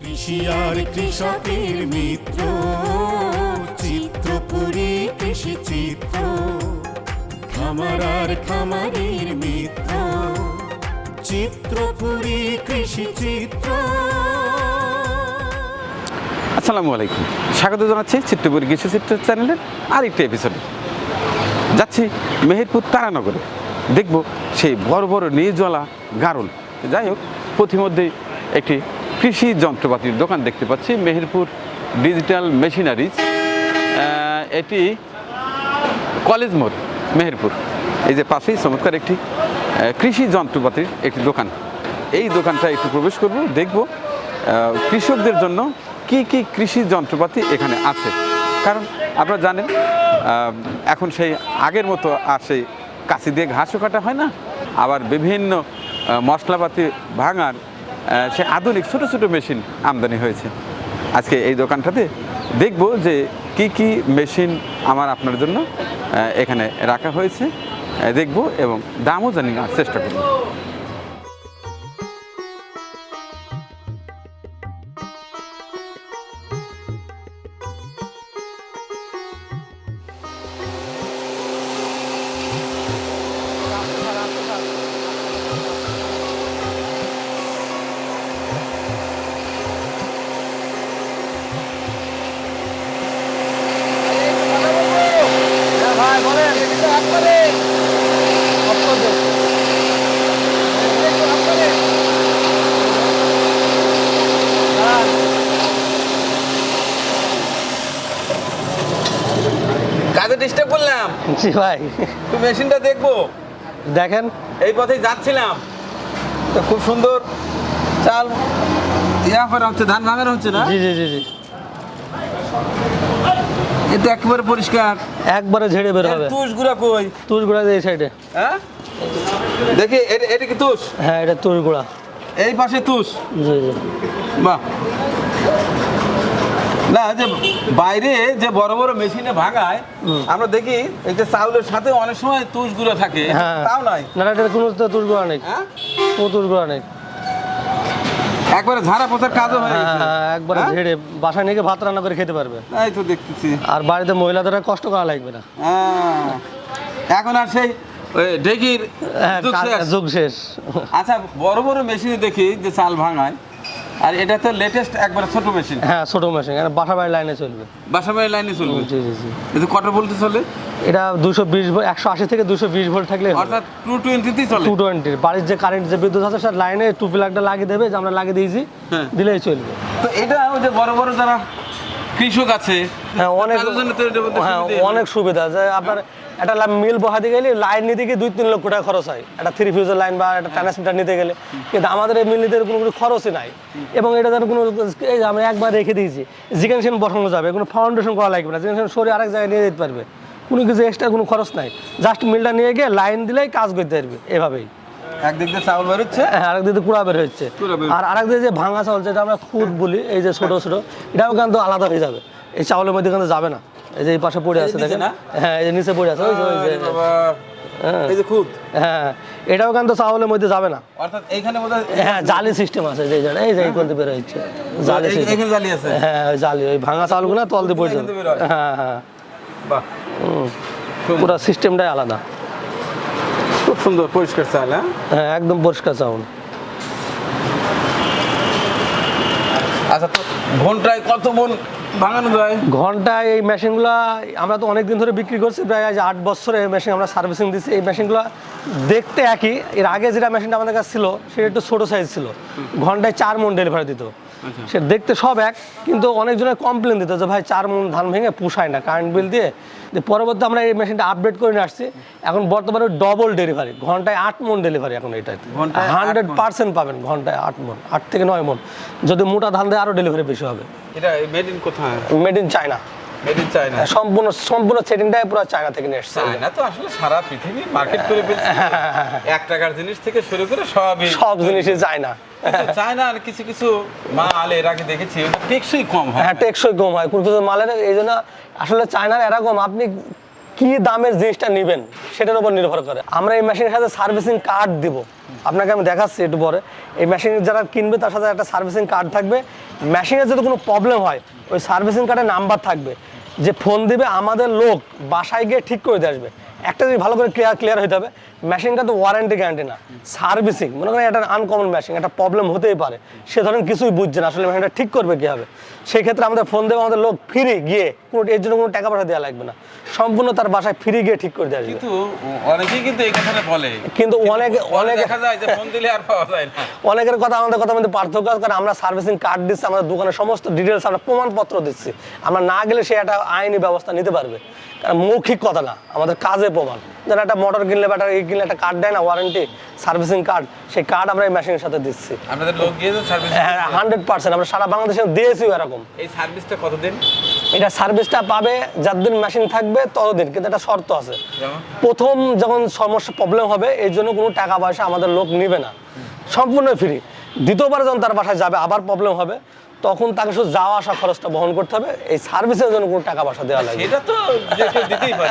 কৃষি আর কৃষকের মিত্র, চিত্রপুরী কৃষি চিত্র। খামার আর খামারের মিত্র, চিত্রপুরী কৃষি চিত্র। আসসালামু আলাইকুম। স্বাগত জানাচ্ছি চিত্রপুর কৃষি চিত্র চ্যানেলের আরেকটি এপিসোডে যাচ্ছি মেহেরপুর তারানগরে। দেখব সেই বড় বড় নির্জলা গারল। যাই হোক পথিমধ্যেই একটি কৃষি যন্ত্রপাতির দোকান দেখতে পাচ্ছি, মেহেরপুর ডিজিটাল মেশিনারিজ। এটি কলেজ মোড়, মেহেরপুর। এই যে পাশেই চমৎকার একটি কৃষি যন্ত্রপাতির একটি দোকান। এই দোকানটা একটু প্রবেশ করব, দেখব কৃষকদের জন্য কি কি কৃষি যন্ত্রপাতি এখানে আছে। কারণ আপনারা জানেন এখন সেই আগের মতো আর সেই কাশি দিয়ে ঘাসও কাটা হয় না, আবার বিভিন্ন মশলাপাতি ভাঙার সে আধুনিক, ছোট ছোট মেশিন আমদানি হয়েছে। আজকে এই দোকানটাতে দেখব যে কি কি মেশিন আমার আপনার জন্য এখানে রাখা হয়েছে। দেখব এবং দামও জানি চেষ্টা করব। জি ভাই। তুই মেশিনটা দেখব। দেখেন। এই পথেই যাচ্ছিলাম। তো খুব সুন্দর চাল ইয়া করা হচ্ছে ধান ভাঙানো হচ্ছে না? জি জি জি জি। এটা একেবারে পরিষ্কার। একবারে ঝেড়ে বের হবে। তুষ গুড়া কই? তুষ গুঁড়া এই সাইডে। হ্যাঁ? দেখি এটা- এটা কি তুষ? হ্যাঁ এটা তুষ গুঁড়া। এই পাশে তুষ। জি জি। বাহ। না যে বাইরে যে বড় বড় মেশিনে ভাঙায় আমরা দেখি এই যে চাউলের সাথে অনেক সময় তুষ গুঁড়ো থাকে হ্যাঁ। তাও নয় না এটা কোনো তো তুষ গুঁড়া নেই। হ্যাঁ? কোনো তুষ গুঁড়া নেই। একবারে ঝাড়া পোছার কাজও হয়ে হ্যাঁ হ্যাঁ একবারে হ্যাঁ? ঝেড়ে বাসায় নিয়ে ভাত রান্না করে খেতে পারবে। এই তো দেখতেছি। আর বাড়িতে মহিলাদের কষ্ট করা লাগবে না। হ্যাঁ। এখন আর সেই হ্যাঁ শেষ। যুগ শেষ। আচ্ছা বড় বড় মেশিনে দেখি যে চাল ভাঙায়। আর এটা তো লেটেস্ট একবারে ছোট মেশিন হ্যাঁ ছোটো মেশিন এটা বাসা বাড়ির লাইনে চলবে। বাসাবাড়ি লাইনে চলবে? জি জি জি। এটা কত বলতে চলে? এটা দুশো বিশ ভোল্ট একশো আশি থেকে দুশো বিশ ভোল্ট থাকলে অর্থাৎ টু টোয়েন্টিতেই চলে। টু টোয়েন্টি বাড়ির যে কারেন্ট যে বিদ্যুৎ আছে সেটা লাইনে টু প্লাগটা লাগিয়ে দেবে যে আমরা লাগিয়ে দিয়েছি হ্যাঁ। দিলেই চলবে। তো এটা ওই যে বড় বড় যারা কৃষক আছে হ্যাঁ অনেক তো হ্যাঁ অনেক সুবিধা যে আপনার একটা মিল বহাতে গেলে লাইন নিতে গিয়ে দুই তিন লক্ষ টাকা খরচ হয়। একটা থ্রি ফিউজের লাইন বা একটা ট্রান্সমিটার নিতে গেলে। কিন্তু আমাদের এই মিল নিতে কোনো কোনো খরচই নাই। এবং এটা যেন কোনো এই যে আমরা একবার রেখে দিয়েছি জিকেন সেন বসানো যাবে কোনো ফাউন্ডেশন করা লাগবে না। জিকেন সেন সরে আরেক জায়গায় নিয়ে যেতে পারবে। কোনো কিছু এক্সট্রা কোনো খরচ নাই। জাস্ট মিলটা নিয়ে গিয়ে লাইন দিলেই কাজ করতে পারবে এভাবেই। একদিক দিয়ে চাউল বেরোচ্ছে হ্যাঁ আরেক দিকে কুড়া বের হচ্ছে। আর আরেক দিকে যে ভাঙা চাউল যেটা আমরা খুদ বলি এই যে ছোট ছোট এটাও কিন্তু আলাদা হয়ে যাবে। এই চাউলের মধ্যে কিন্তু যাবে না। এই যে এই পাশে পড়ে আছে দেখেন। হ্যাঁ এই যে নিচে পড়ে আছে ওই যে ওই যে। হ্যাঁ। এই যে খুদ। হ্যাঁ এটাও কিন্তু চাউলের মধ্যে যাবে না। অর্থাৎ এইখানে হ্যাঁ জালি সিস্টেম আছে যে জায়গায় এই যে এই করতে বের হচ্ছে জালি এখানে জালি আছে। হ্যাঁ ওই জালি ওই ভাঙা চাউলগুলো তল দিয়ে পড়ে যাবে। হয়। হ্যাঁ হ্যাঁ। বাহ। পুরো সিস্টেমটাই আলাদা। খুব সুন্দর পরিষ্কার চাল হ্যাঁ? হ্যাঁ একদম পরিষ্কার চাউল। আচ্ছা তো ঘন্টায় কত মন ভাঙানো যায়। ঘন্টায় এই মেশিনগুলো আমরা তো অনেক দিন ধরে বিক্রি করছি প্রায় আজ আট বছরে এই মেশিন আমরা সার্ভিসিং দিচ্ছি। এই মেশিনগুলো দেখতে একই এর আগে যেটা মেশিনটা আমাদের কাছে ছিল সেটা একটু ছোটো সাইজ ছিল। ঘন্টায় চার মন ডেলিভারি দিত। সে দেখতে সব এক কিন্তু অনেকজনের কমপ্লেন দিত যে ভাই চার মন ধান ভেঙে পুষায় না কারেন্ট বিল দিয়ে। যে পরবর্তী আমরা এই মেশিনটা আপডেট করে নিয়ে আসছি। এখন বর্তমানে ডবল ডেলিভারি ঘন্টায় আট মন ডেলিভারি এখন ঘন্টায় হান্ড্রেড। পার্সেন্ট পাবেন ঘন্টায় আট মন আট থেকে নয় মন। যদি মোটা ধান দেয় আরও ডেলিভারি বেশি হবে। এটা মেড ইন কোথায়? Made in China made in China সম্পূর্ণ সম্পূর্ণ সেটিংটাই পুরো চায়না থেকে নিয়ে এসছে। চায়না তো আসলে সারা পৃথিবী মার্কেট করে ফেলছে। এক টাকার জিনিস থেকে শুরু করে সবই। সব জিনিসই চায়না কিন্তু চায়না আর কিছু কিছু মাল এর আগে দেখেছি টেকসই কম হয়। হ্যাঁ টেকসই কম হয়। কোনো কিছু মালের এই জন্য আসলে চায়নার এরকম আপনি কি দামের জিনিসটা নেবেন সেটার উপর নির্ভর করে। আমরা এই মেশিনের সাথে সার্ভিসিং কার্ড দিব। আপনাকে আমি দেখাচ্ছি একটু পরে। এই মেশিন যারা কিনবে তার সাথে একটা সার্ভিসিং কার্ড থাকবে। মেশিনের যদি কোনো প্রবলেম হয়, ওই সার্ভিসিং কার্ডে নাম্বার থাকবে। যে ফোন দিবে আমাদের লোক, বাসায় গিয়ে ঠিক করে দিয়ে আসবে। একটা যদি ভালো করে ক্লিয়ার ক্লিয়ার হতে হবে। মেশিনটা তো ওয়ারেন্টি গ্যারান্টি না। সার্ভিসিং মনে করেন এটা আনকমন মেশিন একটা প্রবলেম হতেই পারে। সে ধরেন কিছুই বুঝছে না আসলে মেশিনটা ঠিক করবে কীভাবে? সেই ক্ষেত্রে আমাদের ফোন দেবে আমাদের লোক ফ্রি গিয়ে কোনো এর জন্য কোনো টাকা পয়সা দেওয়া লাগবে না। সম্পূর্ণ তার বাসায় ফ্রি গিয়ে ঠিক করে আসবে কিন্তু অনেকেই কিন্তু এই কথাটা বলে। কিন্তু অনেকে অনেকে দেখা যায় যে ফোন দিলে আর পাওয়া যায় না। অনেকের কথা আমাদের কথা মধ্যে পার্থক্য আছে কারণ আমরা সার্ভিসিং কার্ড দিচ্ছি আমাদের দোকানের সমস্ত ডিটেলস আমরা প্রমাণপত্র দিচ্ছি। আমরা না গেলে সে একটা আইনি ব্যবস্থা নিতে পারবে। কারণ মৌখিক কথা না আমাদের কাজে প্রমাণ। যেন একটা মোটর কিনলে বা একটা কিনলে একটা কার্ড দেয় না ওয়ারেন্টি সার্ভিসিং কার্ড সেই কার্ড আমরা এই মেশিনের সাথে দিচ্ছি। আপনাদের লোক গিয়ে সার্ভিস হ্যাঁ হান্ড্রেড পার্সেন্ট আমরা সারা বাংলাদেশে দিয়েছিও এরকম। এই সার্ভিসটা কতদিন? এটা সার্ভিসটা পাবে যতদিন মেশিন থাকবে ততদিন কিন্তু একটা শর্ত আছে। প্রথম যখন সমস্যা প্রবলেম হবে এর জন্য কোনো টাকা পয়সা আমাদের লোক নেবে না। সম্পূর্ণ ফ্রি দ্বিতীয়বার যখন তার বাসায় যাবে আবার প্রবলেম হবে তখন তাকে শুধু যাওয়া আসা খরচটা বহন করতে হবে। এই সার্ভিসের জন্য কোনো টাকা পয়সা দেওয়া লাগবে সেটা তো দিতেই পারে।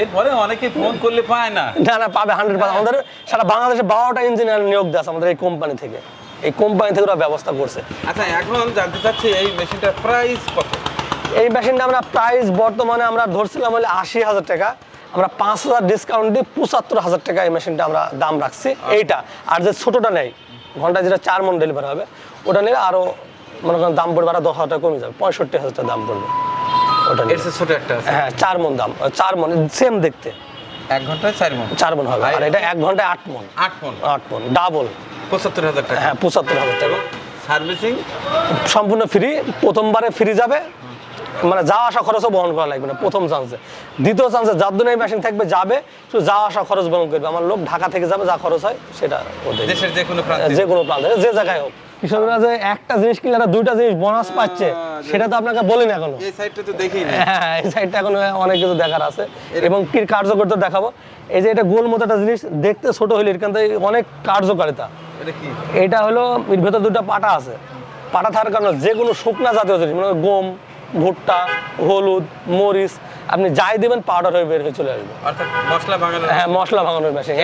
এরপরে অনেকে ফোন করলে পায় না। না না পাবে হান্ড্রেড পার্সেন্ট আমাদের সারা বাংলাদেশে বারোটা ইঞ্জিনিয়ার নিয়োগ দেয় আছে আমাদের এই কোম্পানি থেকে। এই কোম্পানি থেকে ওরা ব্যবস্থা করছে। আচ্ছা এখন জানতে চাচ্ছি এই মেশিনটার প্রাইস কত? এই মেশিনটা আমরা প্রাইস বর্তমানে আমরা ধরছিলাম হলে আশি হাজার টাকা। আমরা পাঁচ হাজার ডিসকাউন্ট দিয়ে পঁচাত্তর হাজার টাকা এই মেশিনটা আমরা দাম রাখছি। এইটা। আর যে ছোটোটা নেই ঘণ্টা যেটা চার মন ডেলিভারি হবে ওটা নিলে আরও মনে করেন দাম পড়বে আরও দশ হাজার টাকা কমে যাবে। পঁয়ষট্টি হাজার টাকা দাম পড়বে। ওটা এর ছোট একটা আছে। হ্যাঁ চার মন দাম। চার মন সেম দেখতে। এক ঘন্টায় চার মন? চার মন হবে। আর এটা এক ঘন্টায় আট মন। আট মন? আট মন ডাবল পঁচাত্তর হাজার টাকা। হ্যাঁ পঁচাত্তর হাজার টাকা। সার্ভিসিং সম্পূর্ণ ফ্রি প্রথমবারে ফ্রি যাবে। মানে যাওয়া আসা খরচও বহন করা লাগবে না প্রথম চান্সে দ্বিতীয় চান্সে যার জন্য এই মেশিন থাকবে যাবে শুধু যাওয়া আসা খরচ বহন করবে। আমার লোক ঢাকা থেকে যাবে যা খরচ হয় সেটা দেশের যে কোনো যে কোনো প্রান্তে যে জায়গায় হোক। কৃষকরা যে একটা জিনিস কিনলে তারা দুইটা জিনিস বোনাস পাচ্ছে সেটা তো আপনাকে বলিনি এখনও। এই সাইডটা তো দেখি না হ্যাঁ এই সাইডটা এখন অনেক কিছু দেখার আছে। এবং কি কার্যকরিতা দেখাবো। এই যে এটা গোল মতো একটা জিনিস দেখতে ছোট হলে এখান থেকে অনেক কার্যকারিতা। এটা হলো এর ভেতর দুটো পাটা আছে। পাটা থাকার কারণে যে কোনো শুকনা জাতীয় জিনিস মানে গম ভুট্টা হলুদ মরিচ আপনি যাই দেবেন পাউডার হয়ে বের হয়ে চলে আসবে। অর্থাৎ মশলা ভাঙানো হ্যাঁ মশলা ভাঙানোর মেশিন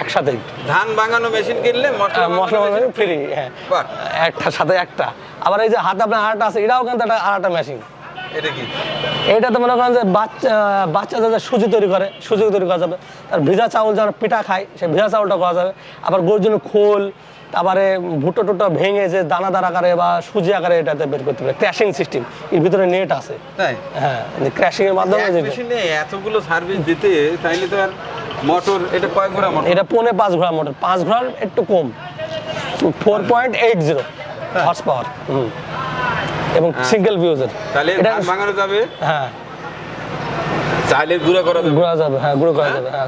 একসাথে। ধান ভাঙানো মেশিন কিনলে মশলা হ্যাঁ, ভাঙানো ফ্রি হ্যাঁ। বাহ। একটার সাথে একটা। আবার এই যে হাতে আপনার আরেকটা আছে এটাও কিন্তু একটা আরেকটা মেশিন এটা কি? এটা তো মনে করেন যে বাচ্চা বাচ্চাদের যে সুজি তৈরি করে সুজি তৈরি করা যাবে। তার ভিজা চাউল যারা পিঠা খায় সেই ভিজা চাউলটা করা যাবে। আবার গরুর জন্য খোল তারপরে ভুট্টো টুটো ভেঙে যে দানাদার আকারে বা সুজি আকারে এটাতে বের করতে পারে। ক্র্যাশিং সিস্টেম এর ভিতরে নেট আছে। তাই? হ্যাঁ ক্র্যাশিং এর মাধ্যমে এতগুলো সার্ভিস দিতে তাইলে তো আর মোটর এটা কয় ঘোড়া মোটর? এটা পৌনে পাঁচ ঘোড়া মোটর। পাঁচ ঘোড়ার একটু কম। Four point eight zero horse power এবং সিঙ্গেল ভিউজের তাহলে এটা ভাঙানো যাবে? হ্যাঁ। গুঁড়া করা যাবে। গুঁড়া যাবে হ্যাঁ গুঁড়ো করা যাবে হ্যাঁ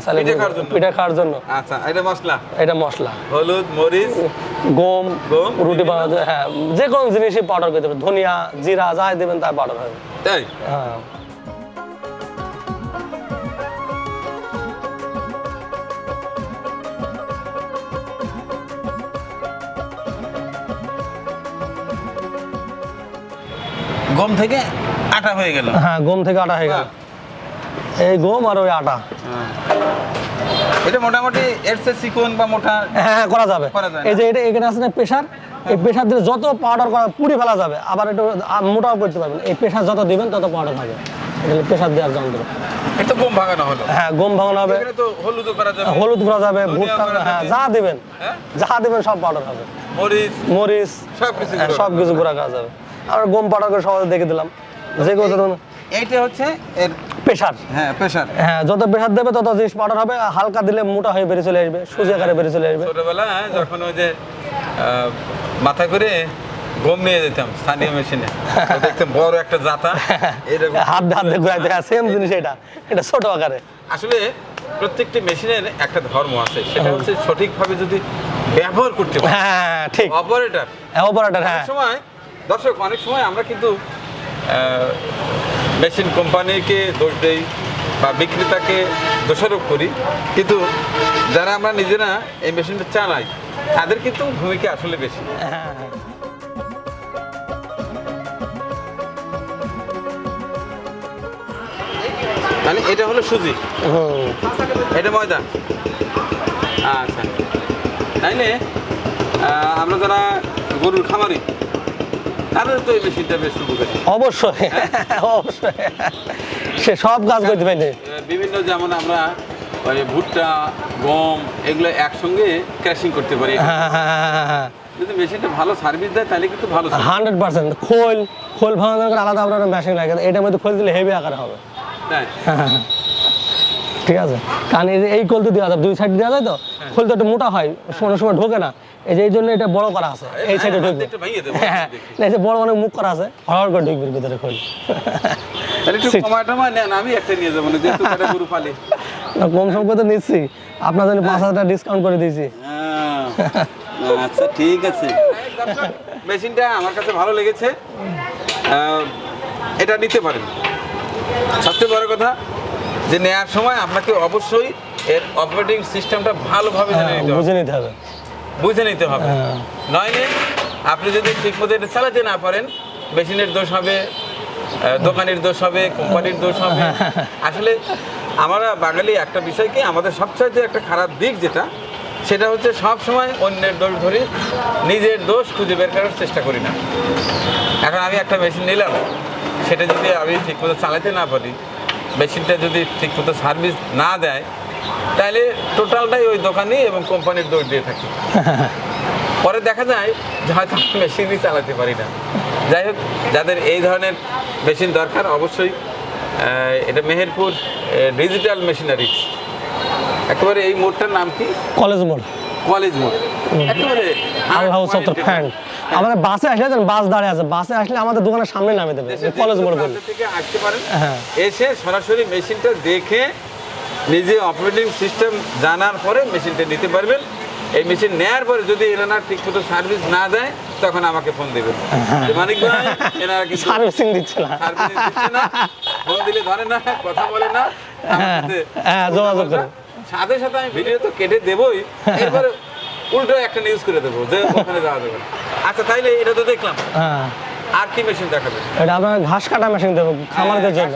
পিঠে খাওয়ার জন্য? আচ্ছা এটা মশলা? এটা মশলা। হলুদ মরিচ? গম গম, রুটি বানাতে হ্যাঁ যে কোনো জিনিসই পাউডার করে হবে ধনিয়া জিরা যাই দেবেন তার পাউডার হবে তাই? হ্যাঁ। গম থেকে আটা হয়ে গেল। হ্যাঁ গম থেকে আটা হয়ে গেল। এই গম আর ওই আটা। হ্যাঁ। এটা মোটামুটি এর চেয়ে চিকন বা মোটা হ্যাঁ করা যাবে? এই যে এটা এখানে আছে না প্রেশার এই প্রেশার দিলে যত পাউডার করা পুড়ি ফেলা যাবে আবার একটু মোটাও করতে পারবেন। এই প্রেশার যত দিবেন তত পাউডার হবে। এটা প্রেশার দেওয়ার যন্ত্র। এটা গম ভাঙানো হলো? হ্যাঁ গম ভাঙানো হবে। এখানে তো হলুদও করা যাবে। হলুদ করা যাবে ভুট্টা হ্যাঁ যা দিবেন। হ্যাঁ? যা দিবেন সব পাউডার হবে। মরিচ। মরিচ সবকিছু হ্যাঁ, গুঁড়ো সব কিছু গুঁড়া করা যাবে। আমরা গম করে সবাই দেখে দিলাম। যে এইটা হচ্ছে এর প্রেশার হ্যাঁ প্রেশার হ্যাঁ যত প্রেশার দেবে তত জিনিস পাউডার হবে হালকা দিলে মোটা হয়ে বেরিয়ে চলে আসবে সুজি আকারে বেরিয়ে চলে আসবে। ছোটবেলা যখন ওই যে মাথা করে গম নিয়ে যেতাম স্থানীয় মেশিনে দেখতাম বড় একটা জাতা এরকম হাত হাত দিয়ে ঘুরাইতে হ্যাঁ সেম জিনিস এটা এটা ছোট আকারে। আসলে প্রত্যেকটি মেশিনের একটা ধর্ম আছে সেটা হচ্ছে সঠিকভাবে যদি ব্যবহার করতে পারে হ্যাঁ ঠিক। অপারেটর। অপারেটর হ্যাঁ। সময় দর্শক অনেক সময় আমরা কিন্তু মেশিন কোম্পানিকে দোষ দেই বা বিক্রেতাকে দোষারোপ করি। কিন্তু যারা আমরা নিজেরা এই মেশিনটা চালাই তাদের কিন্তু ভূমিকা আসলে বেশি। মানে এটা হলো সুজি। এটা ময়দা। আচ্ছা। তাইলে আমরা যারা গরুর খামারি তাদের তো এই মেশিনটা বেশ উপকারী অবশ্যই অবশ্যই। সে সব কাজ করতে পারে আহ, বিভিন্ন যেমন আমরা ওই ভুট্টা গম এগুলো একসঙ্গে ক্র্যাশিং করতে পারি। হ্যাঁ হ্যাঁ হ্যাঁ যদি মেশিনটা ভালো সার্ভিস দেয় তাহলে কিন্তু ভালো হান্ড্রেড পার্সেন্ট। খোল খোল আলাদা আপনার মেশিন লাগে এটার মধ্যে খোল দিলে হেভি আকারে হবে। তাই? ঠিক আছে। কারণ এই যে এই খোল তো দেওয়া যাবে। দুই সাইড দেওয়া যায় তো? খোল তো একটু মোটা হয় কোনো সময় ঢোকে না। এই যে এই জন্য এটা বড় করা আছে। এই সাইডে ঢুকবে। একটু ভেঙে দেবো হ্যাঁ এই যে বড় অনেক মুখ করা আছে। হড় করে ঢুকবে ভিতরে খোল আমি একটা নিয়ে যাব না যেহেতু গরু পালে। কম সম করে নিচ্ছি। আপনার জন্য পাঁচ হাজার টাকা ডিসকাউন্ট করে দিয়েছি। হ্যাঁ, আচ্ছা ঠিক আছে। মেশিনটা আমার কাছে ভালো লেগেছে। এটা নিতে পারেন। সবচেয়ে বড় কথা যে নেওয়ার সময় আপনাকে অবশ্যই এর অপারেটিং সিস্টেমটা ভালোভাবে জেনে হ্যাঁ, নিতে হবে। বুঝে নিতে হবে। হ্যাঁ। নইলে আপনি যদি ঠিকমতো এটা চালাতে না পারেন মেশিনের দোষ হবে দোকানের দোষ হবে কোম্পানির দোষ হবে। আসলে আমরা বাঙালি একটা বিষয় কি আমাদের সবচাইতে একটা খারাপ দিক যেটা সেটা হচ্ছে সব সময় অন্যের দোষ ধরি নিজের দোষ খুঁজে বের করার চেষ্টা করি না। এখন আমি একটা মেশিন নিলাম সেটা যদি আমি ঠিকমতো চালাতে না পারি মেশিনটা যদি ঠিকমতো সার্ভিস না দেয় তাহলে টোটালটাই ওই দোকানি এবং কোম্পানির দোষ দিয়ে থাকি। পরে দেখা যায় যে হয়তো মেশিনই চালাতে পারি না। যাই হোক যাদের এই ধরনের মেশিন দরকার অবশ্যই এটা মেহেরপুর ডিজিটাল মেশিনারি একেবারে এই মোড়টার নাম কি? কলেজ মোড়। কলেজ মোড়। একেবারে আল্লাহ সত্তর ফ্যান আমাদের বাসে আসলে বাস দাঁড়িয়ে আছে বাসে আসলে আমাদের দোকানের সামনে নামে দেবে। কলেজ মোড় বলে। থেকে আসতে পারেন হ্যাঁ। এসে সরাসরি মেশিনটা দেখে নিজে অপারেটিং সিস্টেম জানার পরে মেশিনটা নিতে পারবেন। এই মেশিন নেয়ার পরে যদি এনারা ঠিকমতো সার্ভিস না দেয় তখন আমাকে ফোন দেবেন। যে মানিক ভাই এনারা কিন্তু সার্ভিসিং দিচ্ছে না। সার্ভিস দিচ্ছে না। ফোন দিলে ধরে না কথা বলে না। হ্যাঁ, সাথে হ্যাঁ, যোগাযোগ করে। সাথে সাথে আমি ভিডিও তো কেটে দেবই। এরপরে উল্টো একটা নিউজ করে দেবো যে ওখানে যাওয়া যাবে আচ্ছা তাইলে এটা তো দেখলাম। হ্যাঁ। আর কি মেশিন দেখাবে এটা আপনার ঘাস কাটা মেশিন দেবো খামারদের জন্য।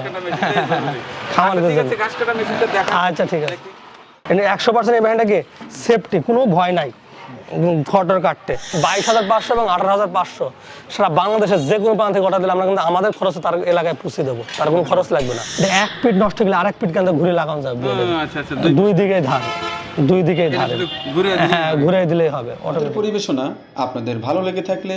খামারদের জন্য। ঘাস কাটা মেশিনটা দেখা আচ্ছা ঠিক আছে। এটা একশো পার্সেন্ট এই ব্যান্ডটা কি সেফটি কোনো ভয় নাই। কাটতে। বাইশ হাজার পাঁচশো এবং আঠারো হাজার পাঁচশো। সারা বাংলাদেশের যে কোনো প্রান্ত থেকে অর্ডার দিলে আমরা কিন্তু আমাদের খরচে তার এলাকায় পুষিয়ে দেবো। তার কোনো খরচ লাগবে না। এক পিট নষ্ট হলে আরেক পিট কিন্তু ঘুরে লাগানো যাবে আচ্ছা আচ্ছা দুই- দিকে ধার। দুই দিকে ধার। শুধু ঘুরে দিলেই হ্যাঁ ঘুরে দিলেই হবে। পরিবেশনা আপনাদের ভালো লেগে থাকলে